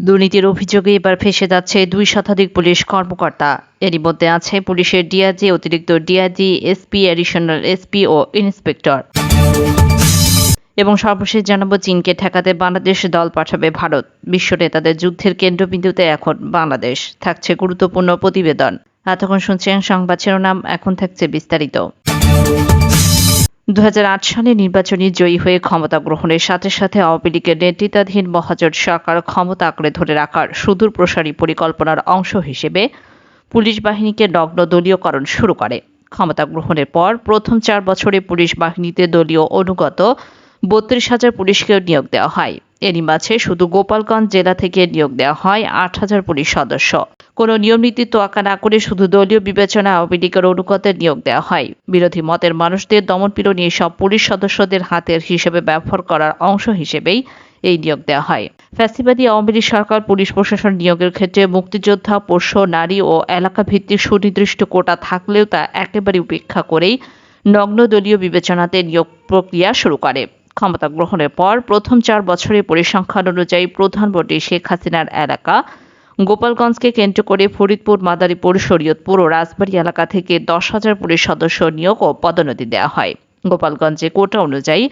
দুর্নীতির অভিযোগে এবার ফেসে যাচ্ছে দুই শতাধিক পুলিশ কর্মকর্তা। এরই মধ্যে আছে পুলিশের ডিআইজি, অতিরিক্ত ডিআইজি, এসপি, অ্যাডিশনাল এসপি ও ইন্সপেক্টর। এবং সর্বশেষ জানাব, চীনকে ঠেকাতে বাংলাদেশ দল পাঠাবে ভারত। বিশ্ব নেতাদের যুদ্ধের কেন্দ্রবিন্দুতে এখন বাংলাদেশ। থাকছে গুরুত্বপূর্ণ প্রতিবেদন। এতক্ষণ শুনছেন সংবাদ শিরোনাম, এখন থাকছে বিস্তারিত। দু হাজার আট সালে নির্বাচনে জয়ী হয়ে ক্ষমতা গ্রহণের সাথে সাথে আওয়ামী লীগের নেতৃত্বাধীন মহাজোট সরকার ক্ষমতা আঁকড়ে ধরে রাখার সুদূর প্রসারী পরিকল্পনার অংশ হিসেবে পুলিশ বাহিনীকে নগ্ন দলীয়করণ শুরু করে। ক্ষমতা গ্রহণের পর প্রথম চার বছরে পুলিশ বাহিনীতে দলীয় অনুগত বত্রিশ হাজার পুলিশকেও নিয়োগ দেওয়া হয়। এরই মাঝে শুধু গোপালগঞ্জ জেলা থেকে নিয়োগ দেওয়া হয় আট হাজার পুলিশ সদস্য। কোনো নিয়ম নীতি তোয়াক্কা না করে শুধু দলীয় বিবেচনা আওয়ামী লীগের অনুগতের নিয়োগ দেওয়া হয়। বিরোধী মতের মানুষদের দমনপীড়ন নিয়ে সব পুলিশ সদস্যদের হাতের হিসেবে ব্যবহার করার অংশ হিসেবেই এই নিয়োগ দেওয়া হয়। ফ্যাসিবাদী আওয়ামী লীগ সরকার পুলিশ প্রশাসন নিয়োগের ক্ষেত্রে মুক্তিযোদ্ধা, পোষ্য, নারী ও এলাকা ভিত্তিক সুনির্দিষ্ট কোটা থাকলেও তা একেবারে উপেক্ষা করেই নগ্ন দলীয় বিবেচনাতে নিয়োগ প্রক্রিয়া শুরু করে। ক্ষমতা গ্রহণের পর প্রথম চার বছরে পরিসংখ্যান অনুযায়ী প্রধানমন্ত্রী শেখ হাসিনার এলাকা। গোপালগঞ্জকে কেন্দ্র করে ফরিদপুর, মাদারীপুর, শরীয়তপুর ও রাজবাড়ী এলাকা থেকে দশ হাজার পুলিশ সদস্য নিয়োগ ও পদোন্নতি দেওয়া হয়। গোপালগঞ্জে কোটা অনুযায়ী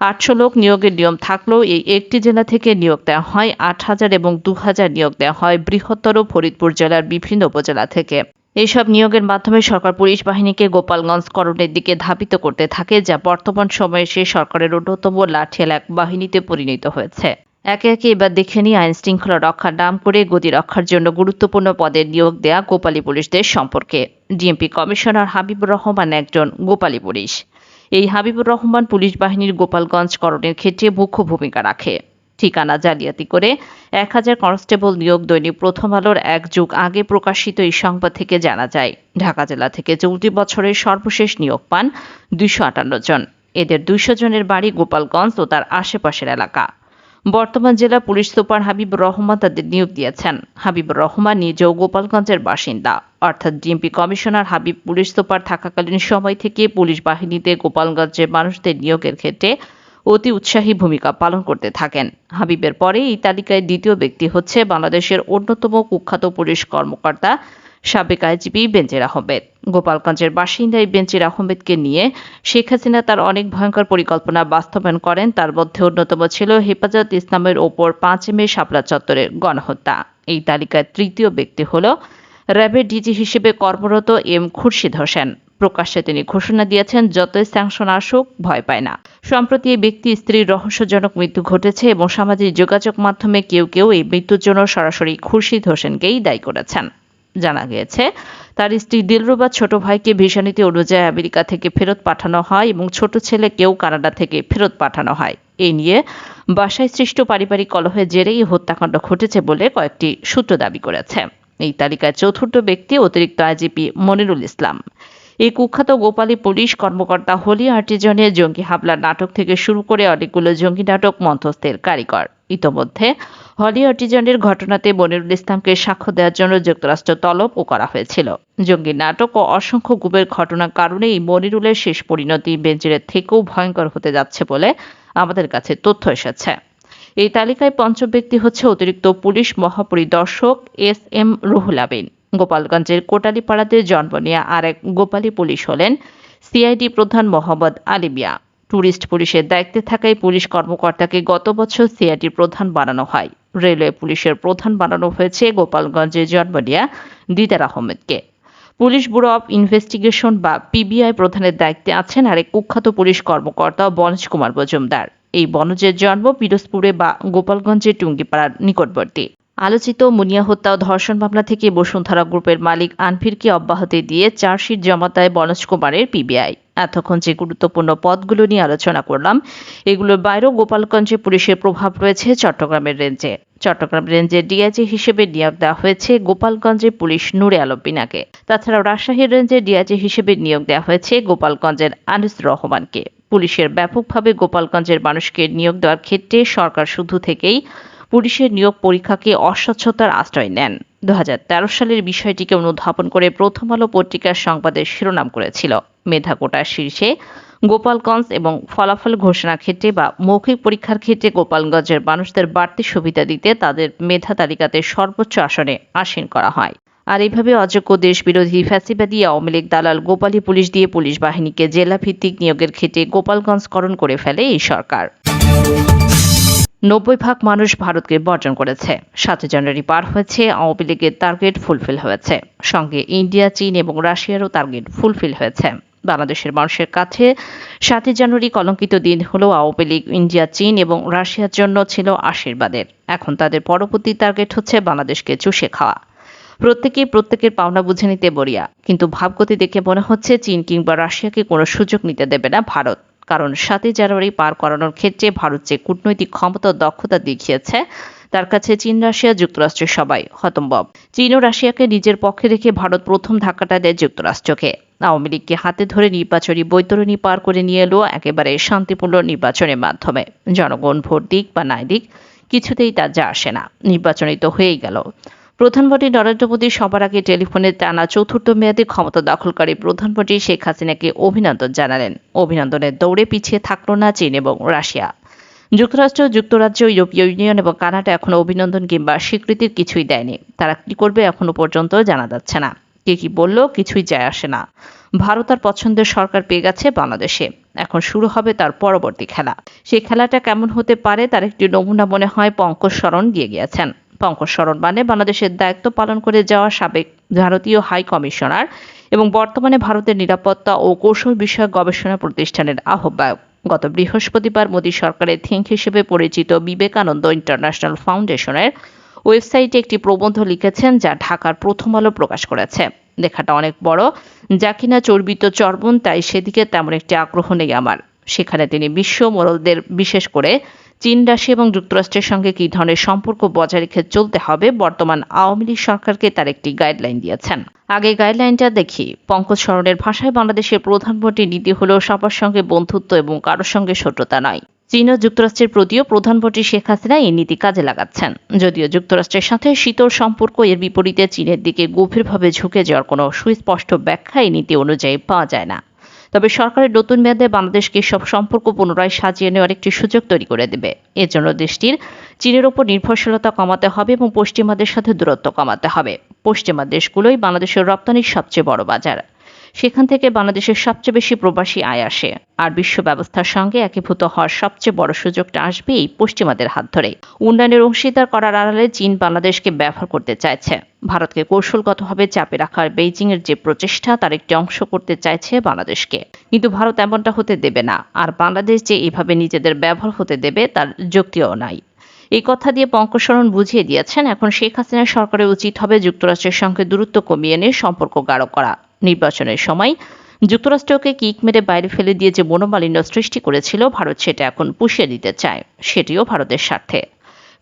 আটশো লোক নিয়োগের নিয়ম থাকলেও এই একটি জেলা থেকে নিয়োগ দেওয়া হয় আট হাজার এবং দু হাজার নিয়োগ দেওয়া হয় বৃহত্তর ফরিদপুর জেলার বিভিন্ন উপজেলা থেকে। এইসব নিয়োগের মাধ্যমে সরকার পুলিশ বাহিনীকে গোপালগঞ্জ করণের দিকে ধাবিত করতে থাকে, যা বর্তমান সময়ে সে সরকারের অন্যতম লাঠিয়াল এক বাহিনীতে পরিণত হয়েছে। একে একে এবার দেখে নিই আইন শৃঙ্খলা রক্ষার নাম করে গতি রক্ষার জন্য গুরুত্বপূর্ণ পদে নিয়োগ দেয়া গোপালী পুলিশদের সম্পর্কে। ডিএমপি কমিশনার হাবিবুর রহমান একজন গোপালী পুলিশ। এই হাবিবুর রহমান পুলিশ বাহিনীর গোপালগঞ্জ করণের ক্ষেত্রে মুখ্য ভূমিকা রাখে। ঠিকানা জালিয়াতি করে এক হাজার কনস্টেবল নিয়োগ দৈনিক প্রথম আলোর এক যুগ আগে প্রকাশিত এই সংবাদ থেকে জানা যায়, ঢাকা জেলা থেকে চলতি বছরের সর্বশেষ নিয়োগ পান দুইশো আটান্ন জন। এদের দুইশো জনের বাড়ি গোপালগঞ্জ ও তার আশেপাশের এলাকা। বর্তমান জেলা পুলিশ সুপার হাবিবুর রহমান তাদের নিয়োগ দিয়েছেন। হাবিবুর রহমান নিজেও গোপালগঞ্জের বাসিন্দা। অর্থাৎ DMP commissioner Habib police super থাকাকালীন সময় থেকে পুলিশ বাহিনীতে গোপালগঞ্জের মানুষদের নিয়োগের ক্ষেত্রে অতি উৎসাহী ভূমিকা পালন করতে থাকেন। হাবিবের পরে এই তালিকায় দ্বিতীয় ব্যক্তি হচ্ছে বাংলাদেশের অন্যতম কুখ্যাত পুলিশ কর্মকর্তা সাবেক আইজিপি বেঞ্জির আহমেদ। গোপালগঞ্জের বাসিন্দা এই বেঞ্জির আহমেদকে নিয়ে শেখ হাসিনা তার অনেক ভয়ঙ্কর পরিকল্পনা বাস্তবায়ন করেন। তার মধ্যে অন্যতম ছিল হেফাজত ইসলামের ওপর পাঁচ মে শাপলা চত্বরের গণহত্যা। এই তালিকায় তৃতীয় ব্যক্তি হল র্যাবের ডিজি হিসেবে কর্মরত এম খুরশিদ হোসেন। প্রকাশ্যে তিনি ঘোষণা দিয়েছেন, যতই স্যাংশন আসুক, ভয় পায় না। সম্প্রতি এই ব্যক্তি স্ত্রীর রহস্যজনক মৃত্যু ঘটেছে এবং সামাজিক যোগাযোগ মাধ্যমে কেউ কেউ এই মৃত্যুর জন্য সরাসরি খুরশিদ হোসেনকেই দায়ী করেছেন। জানা গিয়েছে, তার স্ত্রী দিলরুবা ছোট ভাইকে ভিসা নীতি অনুযায়ী আমেরিকা থেকে ফেরত পাঠানো হয় এবং ছোট ছেলেকেও কানাডা থেকে ফেরত পাঠানো হয়। এই নিয়ে বাসায় সৃষ্ট পারিবারিক কলহের জেরেই হত্যাকাণ্ড ঘটেছে বলে কয়েকটি সূত্র দাবি করেছে। এই তালিকায় চতুর্থ ব্যক্তি অতিরিক্ত আইজিপি মনিরুল ইসলাম। এই কুখ্যাত গোপালী পুলিশ কর্মকর্তা হোলি আর্টিজনের জঙ্গি হামলার নাটক থেকে শুরু করে অনেকগুলো জঙ্গি নাটক মঞ্চস্থের কারিগর। ইতোমধ্যে, হলি আর্টিজনের ঘটনাতে মনিরুল ইসলামকে সাক্ষ্য দেওয়ার জন্য যুক্তরাষ্ট্র তলবও করা হয়েছিল। জঙ্গি নাটক ও অসংখ্য গুবের ঘটনার কারণে এই মনিরুলের শেষ পরিণতি বেঞ্জিরের থেকেও ভয়ঙ্কর হতে যাচ্ছে বলে আমাদের কাছে তথ্য এসেছে। এই তালিকায় পঞ্চম ব্যক্তি হচ্ছে অতিরিক্ত পুলিশ মহাপরিদর্শক এস এম রুহুল আবিন গোপালগঞ্জের কোটালীপাড়াতে জন্ম নেওয়া আরেক গোপালী পুলিশ হলেন সিআইডি প্রধান মোহাম্মদ আলিমিয়া ট্যুরিস্ট পুলিশের দায়িত্বে থাকায় পুলিশ কর্মকর্তাকে গত বছর সিআইডি প্রধান বানানো হয়। রেলওয়ে পুলিশের প্রধান বানানো হয়েছে গোপালগঞ্জে জন্ম নেওয়া দিদার আহমেদকে। পুলিশ ব্যুরো অব ইনভেস্টিগেশন বা পিবিআই প্রধানের দায়িত্বে আছেন আরেক কুখ্যাত পুলিশ কর্মকর্তা বনজ কুমার মজুমদার। এই বনজের জন্ম পিরোজপুরে বা গোপালগঞ্জের টুঙ্গিপাড়ার নিকটবর্তী। আলোচিত মুনিয়া হত্যা ও ধর্ষণ মামলা থেকে বসুন্ধরা গ্রুপের মালিক আনফিরকে অব্যাহতি দিয়ে চার্জশিট জমা দেয় বনজ কুমারের পিবিআই। এতক্ষণ যে গুরুত্বপূর্ণ পদগুলো নিয়ে আলোচনা করলাম এগুলোর বাইরেও গোপালগঞ্জে পুলিশের প্রভাব রয়েছে চট্টগ্রামের রেঞ্জে। চট্টগ্রাম রেঞ্জের ডিআইজি হিসেবে নিয়োগ দেওয়া হয়েছে গোপালগঞ্জের পুলিশ নূরে আলম বিনাকে তাছাড়াও রাজশাহী রেঞ্জের ডিআইজি হিসেবে নিয়োগ দেওয়া হয়েছে গোপালগঞ্জের আনিসুর রহমানকে। পুলিশের ব্যাপকভাবে গোপালগঞ্জের মানুষকে নিয়োগ দেওয়ার ক্ষেত্রে সরকার শুধু থেকেই পুলিশের নিয়োগ পরীক্ষাকে অস্বচ্ছতার আশ্রয় নেন। দু হাজার তেরো সালের বিষয়টিকে অনুধাবন করে প্রথম আলো পত্রিকার সংবাদের শিরোনাম করেছিল। মেধা কোটার শীর্ষে গোপালগঞ্জ এবং ফলাফল ঘোষণা ক্ষেত্রে বা মৌখিক পরীক্ষার ক্ষেত্রে গোপালগঞ্জের মানুষদের বাড়তি সুবিধা দিতে তাদের মেধা তালিকাতে সর্বোচ্চ আসনে আসীন করা হয়। আর এইভাবে অযোগ্য দেশবিরোধী ফ্যাসিবাদী আওয়ামী লীগ দালাল গোপালী পুলিশ দিয়ে পুলিশ বাহিনীকে জেলা ভিত্তিক নিয়োগের ক্ষেত্রে গোপালগঞ্জকরণ করে ফেলে এই সরকার। নব্বই ভাগ মানুষ ভারতকে বর্জন করেছে। সাতই জানুয়ারি পার হয়েছে, আওয়ামী লীগের টার্গেট ফুলফিল হয়েছে। সঙ্গে ইন্ডিয়া, চীন এবং রাশিয়ারও টার্গেট ফুলফিল হয়েছে। বাংলাদেশের মানুষের কাছে সাতই জানুয়ারি কলঙ্কিত দিন হলেও আওয়ামী লীগ, ইন্ডিয়া, চীন এবং রাশিয়ার জন্য ছিল আশীর্বাদের এখন তাদের পরবর্তী টার্গেট হচ্ছে বাংলাদেশকে চুষে খাওয়া। প্রত্যেকেই প্রত্যেকের পাওনা বুঝে নিতে বরিয়া কিন্তু ভাবগতি দেখে মনে হচ্ছে চীন কিংবা রাশিয়াকে কোনো সুযোগ নিতে দেবে না ভারত। কারণ সাতই জানুয়ারি পার করানোর ক্ষেত্রে ভারত যে কূটনৈতিক ক্ষমতা ও দক্ষতা দেখিয়েছে, তার কাছে চীন, রাশিয়া যুক্তরাষ্ট্রের সবাই হতম্বব চীন ও রাশিয়াকে নিজের পক্ষে রেখে ভারত প্রথম ধাক্কাটা দেয় যুক্তরাষ্ট্রকে। আওয়ামী লীগকে হাতে ধরে নির্বাচনী বৈতরণী পার করে নিয়ে এলো একেবারে শান্তিপূর্ণ নির্বাচনের মাধ্যমে। জনগণ ভোট দিক বা নাই দিক, কিছুতেই তা যা আসে না। নির্বাচনী তো হয়েই গেল। প্রধানমন্ত্রী নরেন্দ্র মোদী সবার আগে টেলিফোনে টানা চতুর্থ মেয়াদে ক্ষমতা দখলকারী প্রধানমন্ত্রী শেখ হাসিনাকে অভিনন্দন জানালেন। অভিনন্দনের দৌড়ে পিছিয়ে থাকল না চীন এবং রাশিয়া। যুক্তরাষ্ট্র, যুক্তরাজ্য, ইউরোপীয় ইউনিয়ন এবং কানাডা এখনও অভিনন্দন কিংবা স্বীকৃতির কিছুই দেয়নি। তারা কি করবে এখনও পর্যন্ত জানা যাচ্ছে না। কে কি বলল কিছুই যায় আসে না। ভারত আর পছন্দের সরকার পেয়ে গেছে বাংলাদেশে। এখন শুরু হবে তার পরবর্তী খেলা। সেই খেলাটা কেমন হতে পারে তার একটি নমুনা মনে হয় পঙ্কজ শরণ দিয়ে গিয়েছেন। পঙ্কজ শরণ মানে বাংলাদেশের দায়িত্ব পালন করে যাওয়া সাবেক ভারতীয় হাই কমিশনার এবং বর্তমানে ভারতের নিরাপত্তা ও কৌশল বিষয়ক গবেষণা প্রতিষ্ঠানের আহ্বায়ক। গত বৃহস্পতিবার মোদী সরকারের থিঙ্ক হিসেবে পরিচিত বিবেকানন্দ ইন্টারন্যাশনাল ফাউন্ডেশনের ওয়েবসাইটে একটি প্রবন্ধ লিখেছেন, যা ঢাকার প্রথম আলো প্রকাশ করেছে। লেখাটা অনেক বড়, যা কিনা চর্বিত চর্বণ, তাই সেদিকে তেমন একটি আগ্রহ নেই আমার। সেখানে তিনি বিশ্ব মোড়লদের বিশেষ করে চীন রাশি এবং যুক্তরাষ্ট্রের সঙ্গে কী ধরনের সম্পর্ক বজায় রেখে চলতে হবে? বর্তমান আওয়ামী লীগ সরকারকে তার একটি গাইডলাইন দিয়েছেন। আগে গাইডলাইনটা দেখি। পঙ্কজ সরণের ভাষায় বাংলাদেশের প্রধানমন্ত্রীর নীতি হল, সবার সঙ্গে বন্ধুত্ব এবং কারোর সঙ্গে শত্রুতা নয়। চীন ও যুক্তরাষ্ট্রের প্রতিও প্রধানমন্ত্রী শেখ হাসিনা এই নীতি কাজে লাগাচ্ছেন। যদিও যুক্তরাষ্ট্রের সাথে শীতল সম্পর্ক, এর বিপরীতে চীনের দিকে গভীরভাবে ঝুঁকে যাওয়ার কোনো সুস্পষ্ট ব্যাখ্যা এই নীতি অনুযায়ী পাওয়া যায় না। তবে সরকারের নতুন মেয়াদে বাংলাদেশকে সব সম্পর্ক পুনরায় সাজিয়ে নেওয়ার একটি সুযোগ তৈরি করে দেবে। এজন্য জন্য দেশটির চীনের ওপর নির্ভরশীলতা কমাতে হবে এবং পশ্চিমাদের সাথে দূরত্ব কমাতে হবে। পশ্চিমা দেশগুলোই বাংলাদেশের রপ্তানির সবচেয়ে বড় বাজার। সেখান থেকে বাংলাদেশের সবচেয়ে বেশি প্রবাসী আয় আসে। আর বিশ্ব ব্যবস্থার সঙ্গে একীভূত হওয়ার সবচেয়ে বড় সুযোগটা আসবে এই পশ্চিমাদের হাত ধরে। উন্নয়নের অংশীদার করার আড়ালে চীন বাংলাদেশকে ব্যবহার করতে চাইছে। ভারতকে কৌশলগতভাবে চাপে রাখার বেইজিং এর যে প্রচেষ্টা, তার একটি অংশ করতে চাইছে বাংলাদেশকে। কিন্তু ভারত এমনটা হতে দেবে না। আর বাংলাদেশ যে এইভাবে নিজেদের ব্যবহার হতে দেবে, তার যুক্তিও নাই। এই কথা দিয়ে পঙ্কশরণ বুঝিয়ে দিয়েছেন, এখন শেখ হাসিনার সরকারের উচিত হবে যুক্তরাষ্ট্রের সঙ্গে দূরত্ব কমিয়ে এনে সম্পর্ক গাঢ় করা। নির্বাচনের সময়। যুক্তরাষ্ট্রকে কিক মেরে বাইরে ফেলে দিয়ে যে মনোমালিন্য সৃষ্টি করেছিল, ভারত সেটা এখন পুষিয়ে দিতে চায়। সেটিও ভারতের স্বার্থে।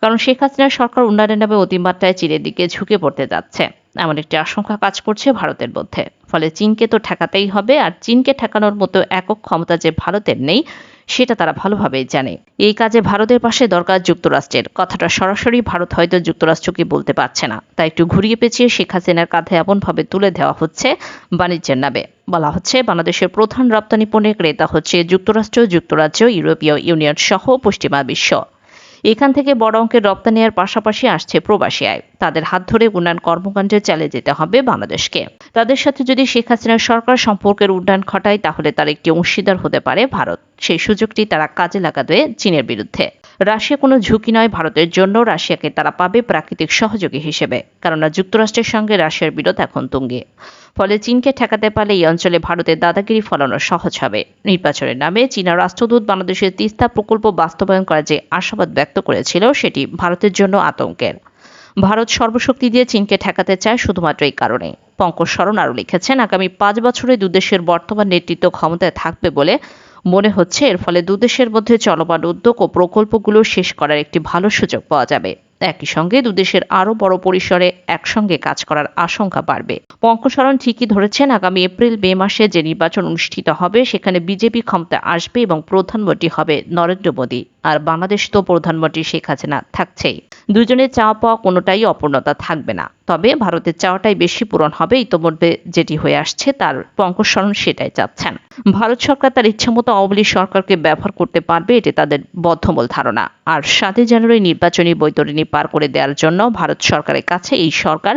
কারণ শেখ হাসিনার সরকার উন্নয়নের নামে অতিমাত্রায় চীনের দিকে ঝুঁকে পড়তে যাচ্ছে। এমন একটি আশঙ্কা কাজ করছে ভারতের মধ্যে। ফলে চীনকে তো ঠেকাতেই হবে, আর চীনকে ঠেকানোর মতো একক ক্ষমতা যে ভারতের নেই, সেটা তারা ভালোভাবেই জানে। এই কাজে ভারতের পাশে দরকার যুক্তরাষ্ট্রের। কথাটা সরাসরি ভারত হয়তো যুক্তরাষ্ট্রকে বলতে পারছে না। তাই একটু ঘুরিয়ে পেঁচিয়ে শেখ হাসিনার কাঁধে এমনভাবে তুলে দেওয়া হচ্ছে বাণিজ্যের নামে। বলা হচ্ছে, বাংলাদেশের প্রধান রপ্তানি পণ্যের ক্রেতা হচ্ছে যুক্তরাষ্ট্র, যুক্তরাজ্য, ইউরোপীয় ইউনিয়ন সহ পশ্চিমা বিশ্ব। এখান থেকে বড় অঙ্কের রপ্তানির পাশাপাশি আসছে প্রবাসী আয়। তাদের হাত ধরে উন্নয়ন কর্মকাণ্ডে চালিয়ে যেতে হবে বাংলাদেশকে। তাদের সাথে যদি শেখ হাসিনার সরকার সম্পর্কের উন্নয়ন ঘটায়, তাহলে তার একটি অংশীদার হতে পারে ভারত। সেই সুযোগটি তারা কাজে লাগাবে চীনের বিরুদ্ধে। রাশিয়া কোনো ঝুঁকি নয় ভারতের জন্য, রাশিয়াকে তারা পাবে প্রাকৃতিক সহযোগী হিসেবে। কেননা যুক্তরাষ্ট্রের সঙ্গে রাশিয়ার বিরোধ এখন তুঙ্গে। ফলে চীনকে ঠেকাতে পারলে এই অঞ্চলে ভারতের দাদাগিরি ফলানো সহজ হবে। নির্বাচনের নামে চীনা রাষ্ট্রদূত বাংলাদেশের তিস্তা প্রকল্প বাস্তবায়ন করার যে আশাবাদ ব্যক্ত করেছিল, সেটি ভারতের জন্য আতঙ্কের। ভারত সর্বশক্তি দিয়ে চীনকে ঠেকাতে চায় শুধুমাত্র এই কারণে। পঙ্কজ শরণ আরও লিখেছেন, আগামী পাঁচ বছরে দুদেশের বর্তমান নেতৃত্ব ক্ষমতায় থাকবে বলে মনে হচ্ছে। এর ফলে দুদেশের মধ্যে চলমান উদ্যোগ ও প্রকল্পগুলো শেষ করার একটি ভালো সুযোগ পাওয়া যাবে। একই সঙ্গে দুদেশের আরও বড় পরিসরে একসঙ্গে কাজ করার আশঙ্কা বাড়বে। পঙ্কশরণ ঠিকই ধরেছেন, আগামী এপ্রিল, মে মাসে যে নির্বাচন অনুষ্ঠিত হবে, সেখানে বিজেপি ক্ষমতা আসবে এবং প্রধানমন্ত্রী হবে নরেন্দ্র মোদী। আর বাংলাদেশ তো প্রধানমন্ত্রী শেখ হাসিনা থাকছেই। দুজনের চাওয়া পাওয়া কোনোটাই অপূর্ণতা থাকবে না। তবে ভারতের চাওয়াটাই বেশি পূরণ হবে, ইতোমধ্যে যেটি হয়ে আসছে তার পঙ্কজ শরণ সেটাই চাচ্ছেন। ভারত সরকার তার ইচ্ছামতো আওয়ামী সরকারকে ব্যবহার করতে পারবে, এটি তাদের বদ্ধমূল ধারণা। আর সাতই জানুয়ারি নির্বাচনী বৈতরণী পার করে দেওয়ার জন্য ভারত সরকারের কাছে এই সরকার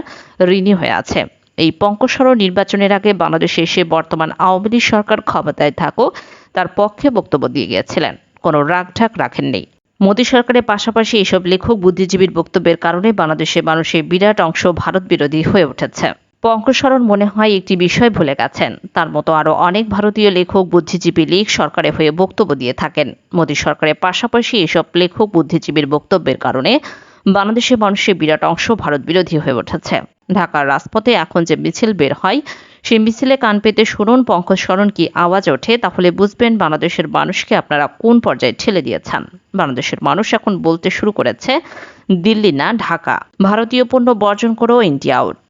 ঋণী হয়ে আছে। এই পঙ্কসর নির্বাচনের আগে বাংলাদেশে এসে বর্তমান আওয়ামী সরকার ক্ষমতায় থাকুক, তার পক্ষে বক্তব্য দিয়ে গিয়েছিলেন। কোনো রাগঢাক রাখেননি। মোদী সরকারের পাশাপাশি এইসব লেখক বুদ্ধিজীবীর বক্তব্যের কারণে বাংলাদেশের মানুষের বিরাট অংশ ভারত বিরোধী হয়ে উঠেছে। পঙ্কসরণ মনে হয় একটি বিষয় ভুলে গেছেন। তার মতো আরও অনেক ভারতীয় লেখক বুদ্ধিজীবী লীগ সরকারের হয়ে বক্তব্য দিয়ে থাকেন। মোদী সরকারের পাশাপাশি এসব লেখক বুদ্ধিজীবীর বক্তব্যের কারণে বাংলাদেশের মানুষের বিরাট অংশ ভারত বিরোধী হয়ে উঠেছে। ঢাকার রাজপথে এখন যে মিছিল বের হয় সেই মিছিলে কান পেতে শুনুন, পঙ্কজ শরণ কি আওয়াজ ওঠে, তাহলে বুঝবেন বাংলাদেশের মানুষকে আপনারা কোন পর্যায়ে ঠেলে দিয়েছেন। বাংলাদেশের মানুষ এখন বলতে শুরু করেছে, দিল্লি না ঢাকা। ভারতীয় পণ্য বর্জন করো, ইন্ডিয়া আউট